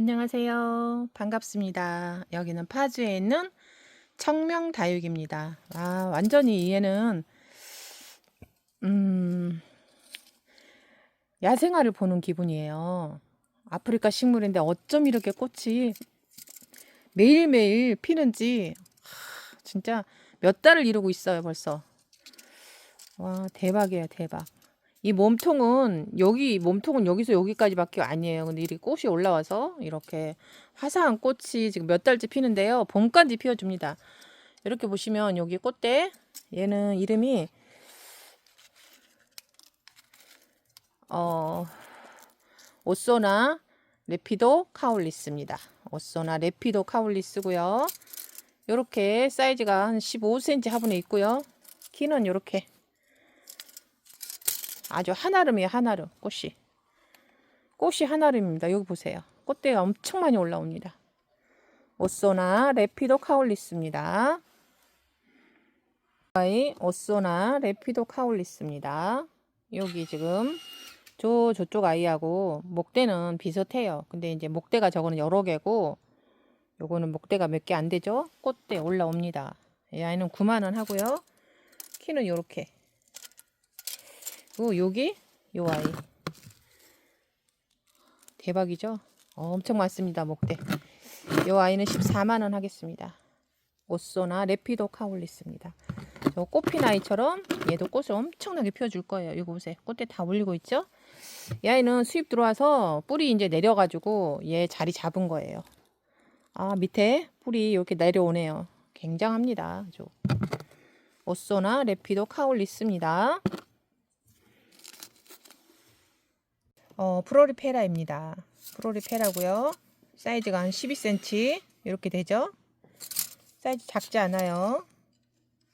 안녕하세요. 반갑습니다. 여기는 파주에 있는 청명다육입니다. 아, 완전히 얘는, 음, 야생화를 보는 기분이에요. 아프리카 식물인데 어쩜 이렇게 꽃이 매일매일 피는지, 하, 진짜 몇 달을 이루고 있어요, 벌써. 와, 대박이에요, 대박. 이 몸통은 여기 몸통은 여기서 여기까지밖에 아니에요. 근데 이렇게 꽃이 올라와서 이렇게 화사한 꽃이 지금 몇 달째 피는데요. 봄까지 피워줍니다. 이렇게 보시면 여기 꽃대 얘는 이름이 어 오소나 레피도 카울리스입니다. 오소나 레피도 카울리스고요. 이렇게 사이즈가 한 15cm 화분에 있고요. 키는 이렇게 아주 한아름이에요, 한아름. 꽃이. 꽃이 한아름입니다. 여기 보세요. 꽃대가 엄청 많이 올라옵니다. 오소나 레피도 카울리스입니다. 아이 오소나 레피도 카울리스입니다. 여기 지금 저 저쪽 아이하고 목대는 비슷해요. 근데 이제 목대가 저거는 여러 개고 요거는 목대가 몇 개 안 되죠? 꽃대 올라옵니다. 이 아이는 9만 원 하고요. 키는 요렇게 그리고 여기 요 아이. 대박이죠? 엄청 많습니다 목대. 요 아이는 14만원 하겠습니다. 오소나 레피도 카올리스입니다. 저 꽃핀 아이처럼 얘도 꽃을 엄청나게 피워줄 거예요. 이거 보세요. 꽃대 다 올리고 있죠? 이 아이는 수입 들어와서 뿌리 이제 내려가지고 얘 자리 잡은 거예요. 아 밑에 뿌리 이렇게 내려오네요. 굉장합니다 저. 오소나 레피도 카올리스입니다 어, 프로리페라입니다. 프로리페라고요. 사이즈가 한 12cm 이렇게 되죠. 사이즈 작지 않아요.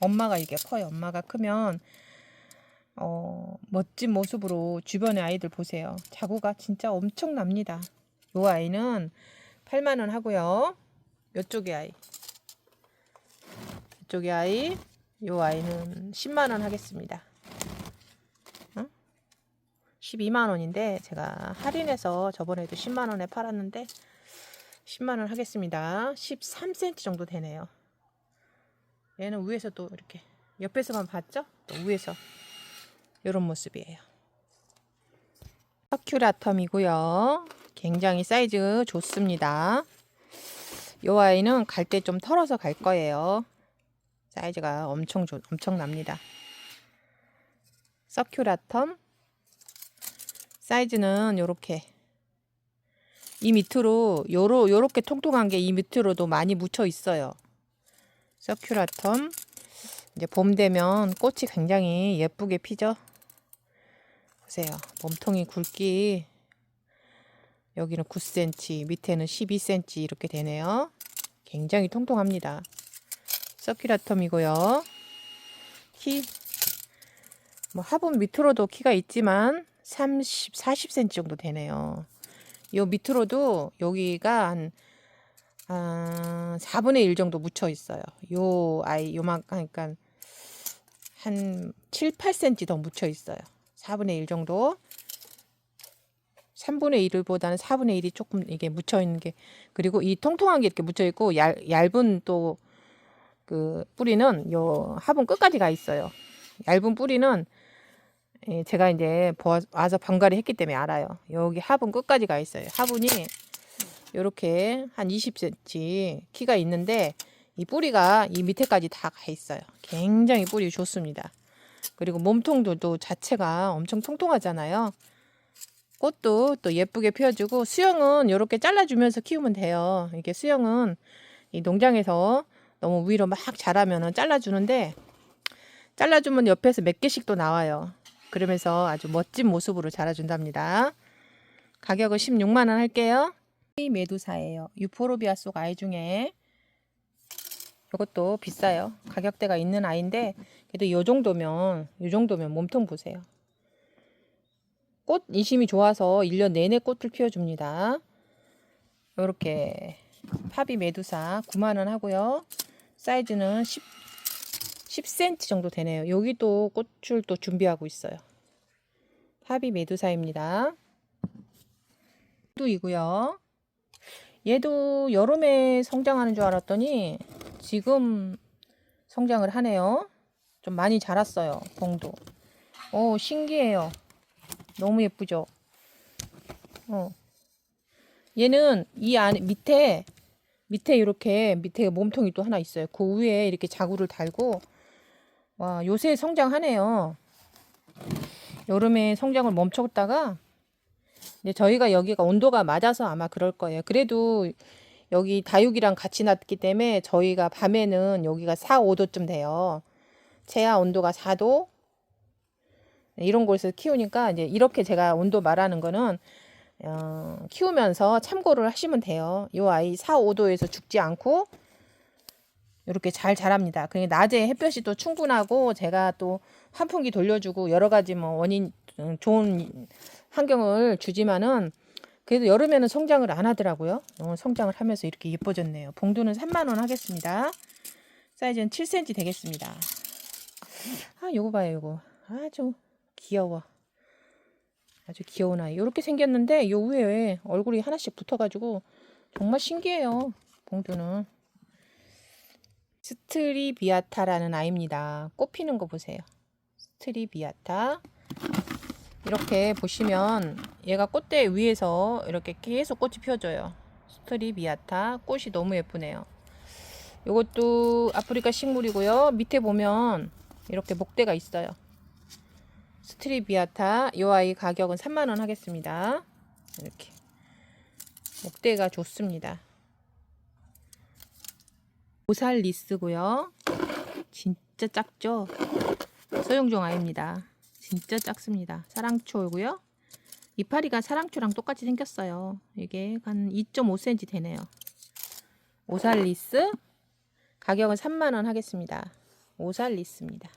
엄마가 이게 커요. 엄마가 크면 어, 멋진 모습으로 주변의 아이들 보세요. 자구가 진짜 엄청납니다. 요 아이는 8만 원 하고요. 요쪽의 아이. 이쪽의 아이. 요 아이는 10만 원 하겠습니다. 12만 원인데 제가 할인해서 저번에도 10만 원에 팔았는데 10만 원 하겠습니다. 13cm 정도 되네요. 얘는 위에서 또 이렇게 옆에서만 봤죠? 또 위에서 이런 모습이에요. 서큐라텀이고요. 굉장히 사이즈 좋습니다. 이 아이는 갈 때 좀 털어서 갈 거예요. 사이즈가 엄청 좋, 엄청납니다. 서큐라텀 사이즈는 요렇게 이 밑으로 요로 요렇게 통통한 게 이 밑으로도 많이 묻혀 있어요. 서큐라텀 이제 봄 되면 꽃이 굉장히 예쁘게 피죠. 보세요. 몸통이 굵기 여기는 9cm, 밑에는 12cm 이렇게 되네요. 굉장히 통통합니다. 서큐라텀이고요. 키, 뭐 화분 밑으로도 키가 있지만 30, 40cm 정도 되네요. 요 밑으로도 여기가 한 아, 4분의 1 정도 묻혀 있어요. 요 아이 요만 그러니까 한 7, 8cm 더 묻혀 있어요. 4분의 1 정도. 3분의 1보다는 4분의 1이 조금 이게 묻혀 있는 게 그리고 이 통통한 게 이렇게 묻혀 있고 얇, 얇은 또 그 뿌리는 요 화분 끝까지 가 있어요. 얇은 뿌리는 예, 제가 이제 와서 번갈이 했기 때문에 알아요. 여기 화분 끝까지 가 있어요. 화분이 이렇게 한 20cm 키가 있는데 이 뿌리가 이 밑에까지 다 가 있어요. 굉장히 뿌리 좋습니다. 그리고 몸통도 또 자체가 엄청 통통하잖아요. 꽃도 또 예쁘게 피워주고 수영은 이렇게 잘라주면서 키우면 돼요. 이게 수영은 이 농장에서 너무 위로 막 자라면은 잘라주는데 잘라주면 옆에서 몇 개씩 또 나와요. 그러면서 아주 멋진 모습으로 자라준답니다. 가격은 16만 원 할게요. 이 메두사예요. 유포로비아 속 아이 중에 이것도 비싸요. 가격대가 있는 아이인데 그래도 이 정도면 이 정도면 몸통 보세요. 꽃 인심이 좋아서 1년 내내 꽃을 피워줍니다. 이렇게 파비 메두사 9만원 하고요. 사이즈는 10, 10cm 정도 되네요. 여기도 꽃을 또 준비하고 있어요. 파비 메두사입니다. 뚜이고요. 얘도 여름에 성장하는 줄 알았더니 지금 성장을 하네요. 좀 많이 자랐어요. 봉도. 오, 신기해요. 너무 예쁘죠? 어. 얘는 이 안에 밑에 밑에 이렇게 밑에 몸통이 또 하나 있어요. 그 위에 이렇게 자구를 달고 와, 요새 성장하네요. 여름에 성장을 멈췄다가 이제 저희가 여기가 온도가 맞아서 아마 그럴 거예요. 그래도 여기 다육이랑 같이 놨기 때문에 저희가 밤에는 여기가 4, 5도쯤 돼요. 최하 온도가 4도 이런 곳에서 키우니까 이제 이렇게 제가 온도 말하는 거는 어, 키우면서 참고를 하시면 돼요. 이 아이 4, 5도에서 죽지 않고 이렇게 잘 자랍니다. 그게 낮에 햇볕이 또 충분하고 제가 또 환풍기 돌려주고 여러 가지 뭐 원인 음, 좋은 환경을 주지만은 그래도 여름에는 성장을 안 하더라고요. 어, 성장을 하면서 이렇게 예뻐졌네요. 봉두는 3만 원 하겠습니다. 사이즈는 7cm 되겠습니다. 아, 요거 봐요, 요거. 아주 귀여워. 아주 귀여운 아이. 이렇게 생겼는데 요 위에 얼굴이 하나씩 붙어가지고 정말 신기해요. 봉두는. 스트리비아타라는 아이입니다. 꽃 피는 거 보세요. 스트리비아타. 이렇게 보시면 얘가 꽃대 위에서 이렇게 계속 꽃이 피어져요. 스트리비아타. 꽃이 너무 예쁘네요. 이것도 아프리카 식물이고요. 밑에 보면 이렇게 목대가 있어요. 스트리비아타 이 아이 가격은 3만원 하겠습니다. 이렇게 목대가 좋습니다. 오살리스고요. 진짜 작죠? 소형종 아이입니다. 진짜 작습니다. 사랑초고요. 이파리가 사랑초랑 똑같이 생겼어요. 이게 한 2.5cm 되네요. 오살리스 가격은 3만원 하겠습니다. 오살리스입니다.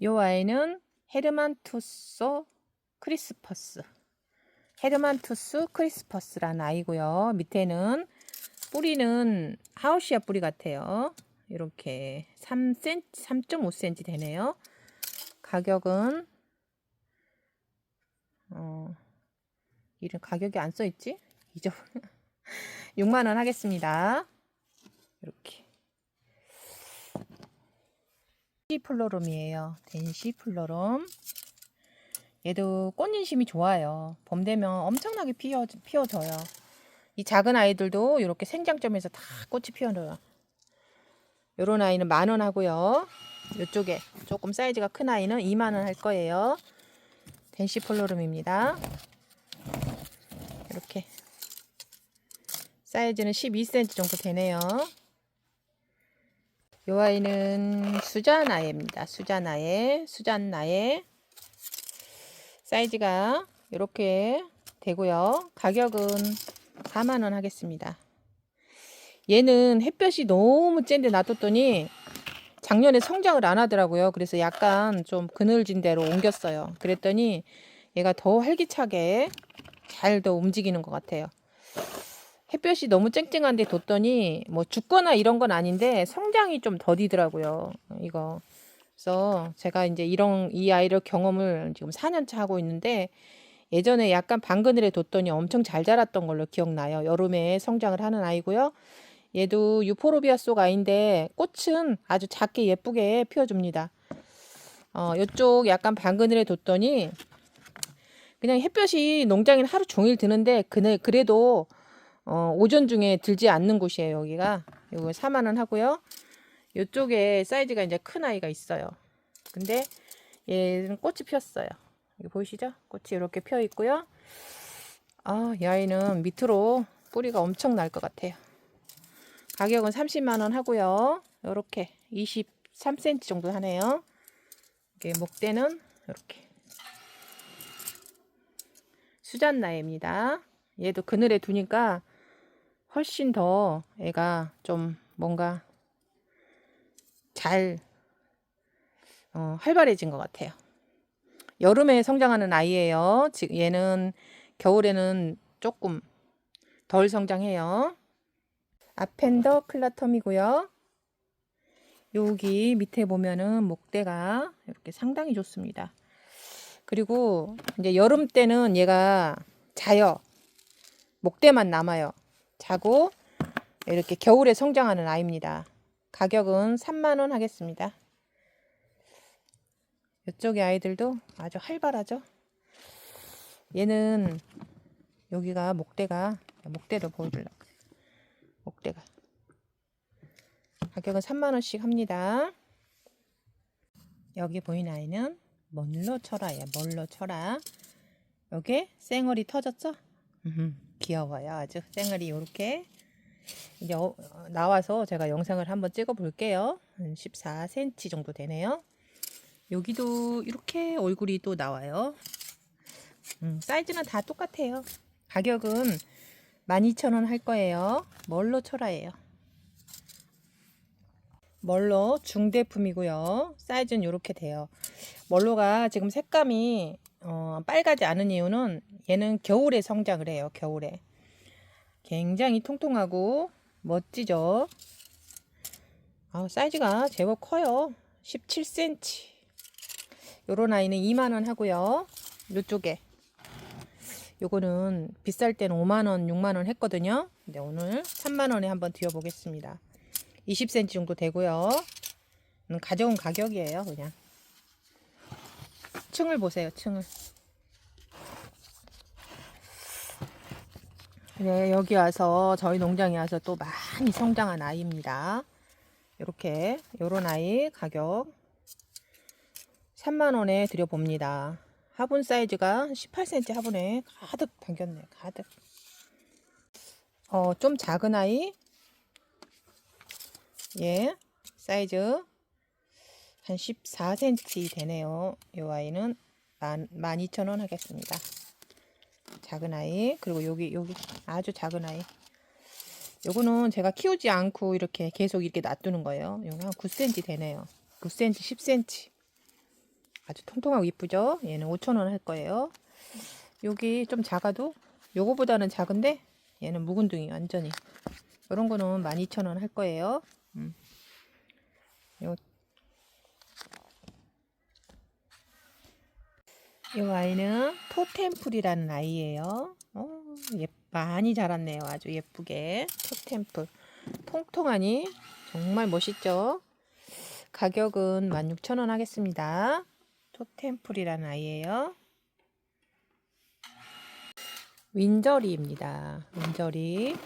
이 아이는 헤르만투스 크리스퍼스 헤르만투스 크리스퍼스라는 아이고요. 밑에는 뿌리는 하우시아 뿌리 같아요. 이렇게 3cm, 3.5cm 되네요. 가격은 어, 이런 가격이 안 써 있지? 이죠. 6만 원 하겠습니다. 이렇게 덴시 플로rum이에요. 덴시 플로rum. 얘도 꽃인심이 좋아요. 봄 되면 엄청나게 피어, 피어져요. 이 작은 아이들도 이렇게 생장점에서 다 꽃이 피어요. 요런 아이는 만 원 하고요. 이쪽에 조금 사이즈가 큰 아이는 2만 원 할 거예요. 덴시플로rum입니다. 이렇게 사이즈는 12cm 정도 되네요. 요 아이는 수잔아예입니다. 수잔아예, 수잔나예. 사이즈가 이렇게 되고요. 가격은 4만 원 하겠습니다. 얘는 햇볕이 너무 쨍데 놔뒀더니 작년에 성장을 안 하더라고요. 그래서 약간 좀 그늘진 데로 옮겼어요. 그랬더니 얘가 더 활기차게 잘 더 움직이는 것 같아요. 햇볕이 너무 쨍쨍한데 뒀더니 뭐 죽거나 이런 건 아닌데 성장이 좀 더디더라고요. 이거. 그래서 제가 이제 이런 이 아이를 경험을 지금 4년차 하고 있는데 예전에 약간 방그늘에 뒀더니 엄청 잘 자랐던 걸로 기억나요. 여름에 성장을 하는 아이고요. 얘도 유포로비아 속 아이인데 꽃은 아주 작게 예쁘게 피워줍니다. 어, 이쪽 약간 방그늘에 뒀더니 그냥 햇볕이 농장에 하루 종일 드는데 그네 그래도 어, 오전 중에 들지 않는 곳이에요. 여기가 이거 4만 원 하고요. 이쪽에 사이즈가 이제 큰 아이가 있어요. 근데 얘는 꽃이 피었어요. 보이시죠? 꽃이 이렇게 펴 있고요. 아, 이 아이는 밑으로 뿌리가 엄청 날 것 같아요. 가격은 30만 원 하고요. 이렇게 23cm 정도 하네요. 이게 목대는 이렇게 수잔나입니다. 얘도 그늘에 두니까 훨씬 더 애가 좀 뭔가 잘 어, 활발해진 것 같아요. 여름에 성장하는 아이예요. 지금 얘는 겨울에는 조금 덜 성장해요. 아펜더 클라텀이고요. 여기 밑에 보면은 목대가 이렇게 상당히 좋습니다. 그리고 이제 여름 때는 얘가 자요. 목대만 남아요. 자고 이렇게 겨울에 성장하는 아이입니다. 가격은 3만 원 하겠습니다. 이쪽의 아이들도 아주 활발하죠. 얘는 여기가 목대가 목대도 보여주려고. 목대가 가격은 3만 원씩 합니다. 여기 보이는 아이는 멀로 철아예요. 멀로 철아. 요게 쌩얼이 터졌죠? 귀여워요. 아주 쌩얼이 요렇게 이제 어, 어, 나와서 제가 영상을 한번 찍어 볼게요. 한 14cm 정도 되네요. 여기도 이렇게 얼굴이 또 나와요. 음, 사이즈는 다 똑같아요. 가격은 12,000원 할 거예요. 멀로 철화예요. 멀로 중대품이고요. 사이즈는 이렇게 돼요. 멀로가 지금 색감이 어, 빨가지 않은 이유는 얘는 겨울에 성장을 해요. 겨울에. 굉장히 통통하고 멋지죠. 아, 사이즈가 제법 커요. 17cm. 요런 아이는 2만원 하고요. 요쪽에. 요거는 비쌀 때는 5만원, 6만원 했거든요. 근데 오늘 3만원에 한번 드려보겠습니다. 20cm 정도 되고요. 음, 가져온 가격이에요, 그냥. 층을 보세요, 층을. 네, 여기 와서 저희 농장에 와서 또 많이 성장한 아이입니다. 이렇게 요런 아이 가격 3만 원에 드려봅니다. 화분 사이즈가 18cm 화분에 가득 담겼네요. 가득. 어, 좀 작은 아이. 예. 사이즈 한 14cm 되네요. 이 아이는 12,000원 하겠습니다. 작은 아이. 그리고 여기 여기 아주 작은 아이. 요거는 제가 키우지 않고 이렇게 계속 이렇게 놔두는 거예요. 요거 한 9cm 되네요. 9cm, 10cm. 아주 통통하고 이쁘죠? 얘는 5,000원 할 거예요. 여기 좀 작아도 요거보다는 작은데 얘는 묵은둥이 완전히. 이런 거는 12,000원 할 거예요. 음. 요, 요 아이는 토템풀이라는 아이예요. 어, 예, 많이 자랐네요. 아주 예쁘게. 토템풀. 통통하니 정말 멋있죠? 가격은 16,000원 하겠습니다. 토템풀이라는 아이예요. 윈저리입니다. 윈저리.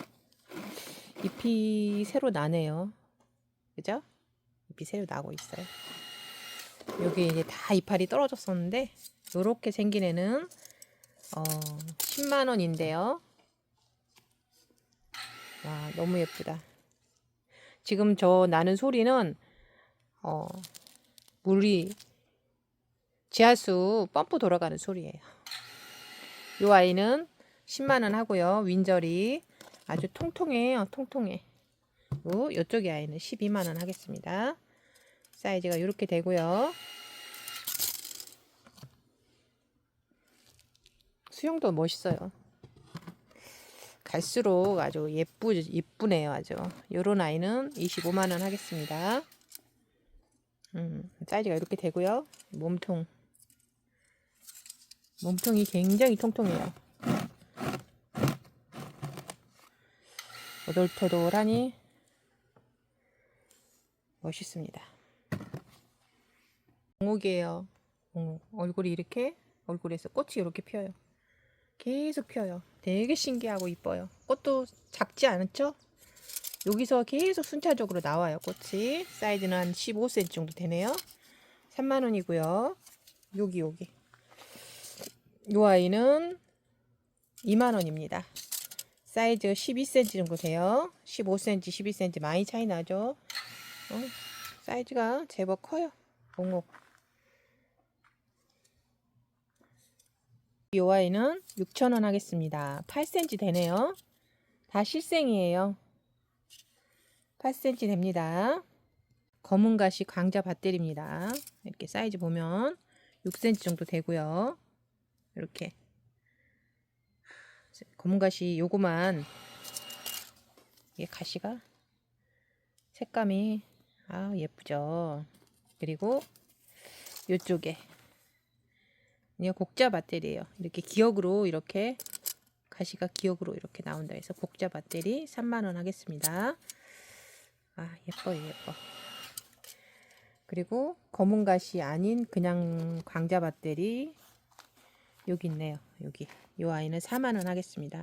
잎이 새로 나네요. 그죠? 잎이 새로 나고 있어요. 여기 이제 다 이파리 떨어졌었는데 요렇게 생긴 애는 어, 10만 원인데요. 와, 너무 예쁘다. 지금 저 나는 소리는 어, 물이 지하수 펌프 돌아가는 소리예요. 이 아이는 10만 원 하고요. 윈저리 아주 통통해요. 통통해. 요 이쪽의 아이는 12만 원 하겠습니다. 사이즈가 이렇게 되고요. 수영도 멋있어요. 갈수록 아주 예쁘 예쁘네요. 아주 요런 아이는 25만 원 하겠습니다. 음, 사이즈가 이렇게 되고요. 몸통 몸통이 굉장히 통통해요. 오돌토돌하니 멋있습니다. 옹옥이에요. 옹옥. 얼굴이 이렇게 얼굴에서 꽃이 이렇게 피어요. 계속 피어요. 되게 신기하고 이뻐요. 꽃도 작지 않죠? 여기서 계속 순차적으로 나와요. 꽃이 사이즈는 한 15cm 정도 되네요. 3만원이고요. 여기 여기 이 아이는 2만원입니다. 사이즈 12cm 정도 돼요. 15cm, 12cm 많이 차이 나죠? 어, 사이즈가 제법 커요. 옹옥. 이 아이는 6,000원 하겠습니다. 8cm 되네요. 다 실생이에요. 8cm 됩니다. 검은 가시 광자 밭들입니다. 이렇게 사이즈 보면 6cm 정도 되고요. 이렇게. 검은 가시 요거만. 이게 가시가 색감이 아 예쁘죠. 그리고 요쪽에. 이게 곡자 밭들이에요. 이렇게 기역으로 이렇게 가시가 기역으로 이렇게 나온다 해서 복자 배터리 3만원 하겠습니다. 아 예뻐요 예뻐. 그리고 검은 가시 아닌 그냥 광자 배터리 여기 있네요. 여기 이 아이는 4만원 하겠습니다.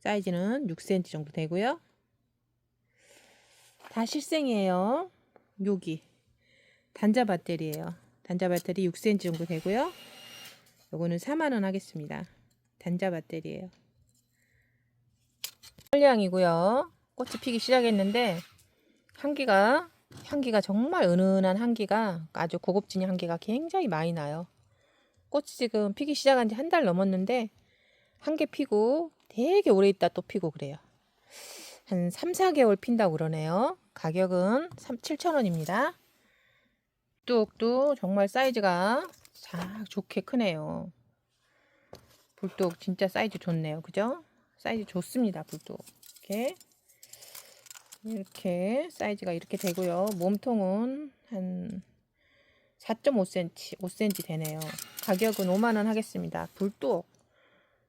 사이즈는 6cm 정도 되고요. 다 실생이에요. 여기 단자 배터리예요. 단자 배터리 6cm 정도 되고요. 요거는 4만원 하겠습니다. 단자 배터리예요. 헐량이고요. 꽃이 피기 시작했는데 향기가 향기가 정말 은은한 향기가 아주 고급진 향기가 굉장히 많이 나요. 꽃이 지금 피기 시작한 지 한 달 넘었는데 한 개 피고 되게 오래 있다 또 피고 그래요. 한 3, 4개월 핀다고 그러네요. 가격은 3, 7,000원입니다. 뚝도 정말 사이즈가 작 좋게 크네요. 불독 진짜 사이즈 좋네요. 그죠? 사이즈 좋습니다. 불독. 이렇게 이렇게 사이즈가 이렇게 되고요. 몸통은 한 4.5cm, 5cm 되네요. 가격은 5만 원 하겠습니다. 불독.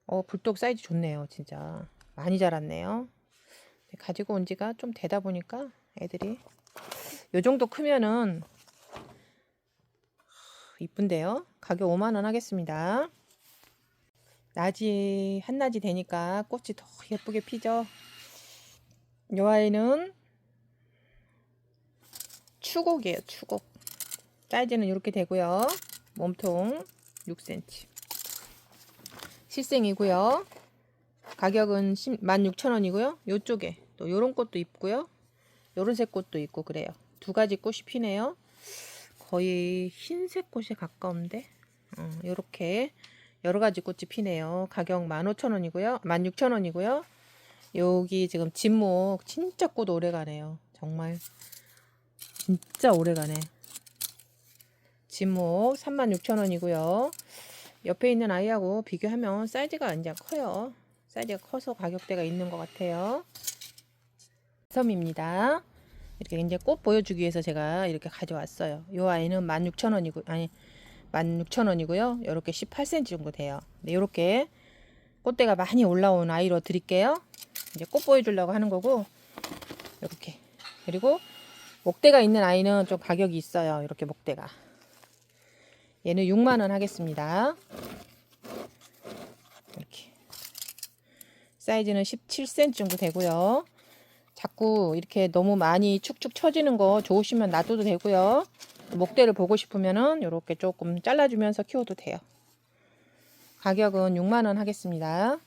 어, 불독 사이즈 좋네요. 진짜 많이 자랐네요. 가지고 온 지가 좀 되다 보니까 애들이 요 정도 크면은 이쁜데요. 가격 5만 원 하겠습니다. 낮이 한낮이 되니까 꽃이 더 예쁘게 피죠. 요 아이는 추곡이에요. 추곡. 사이즈는 이렇게 되고요. 몸통 6cm. 실생이고요. 가격은 16,000원이고요. 요쪽에 또 요런 꽃도 있고요. 요런 색 꽃도 있고 그래요. 두 가지 꽃이 피네요. 거의 흰색 꽃에 가까운데 어, 요렇게 여러 가지 꽃이 피네요. 가격 15,000원이고요. 16,000원이고요. 여기 지금 진목 진짜 꽃 오래가네요. 정말 진짜 오래가네. 진목 36,000원이고요. 옆에 있는 아이하고 비교하면 사이즈가 이제 커요. 사이즈가 커서 가격대가 있는 것 같아요. 섬입니다. 이렇게 이제 꽃 보여주기 위해서 제가 이렇게 가져왔어요. 이 아이는 16,000원이고 아니 16,000원이고요. 이렇게 18cm 정도 돼요. 네, 이렇게 꽃대가 많이 올라온 아이로 드릴게요. 이제 꽃 보여주려고 하는 거고 이렇게 그리고 목대가 있는 아이는 좀 가격이 있어요. 이렇게 목대가 얘는 6만 원 하겠습니다. 이렇게 사이즈는 17cm 정도 되고요. 자꾸 이렇게 너무 많이 축축 처지는 거 좋으시면 놔둬도 되고요. 목대를 보고 싶으면은 이렇게 조금 잘라주면서 키워도 돼요. 가격은 6만 원 하겠습니다.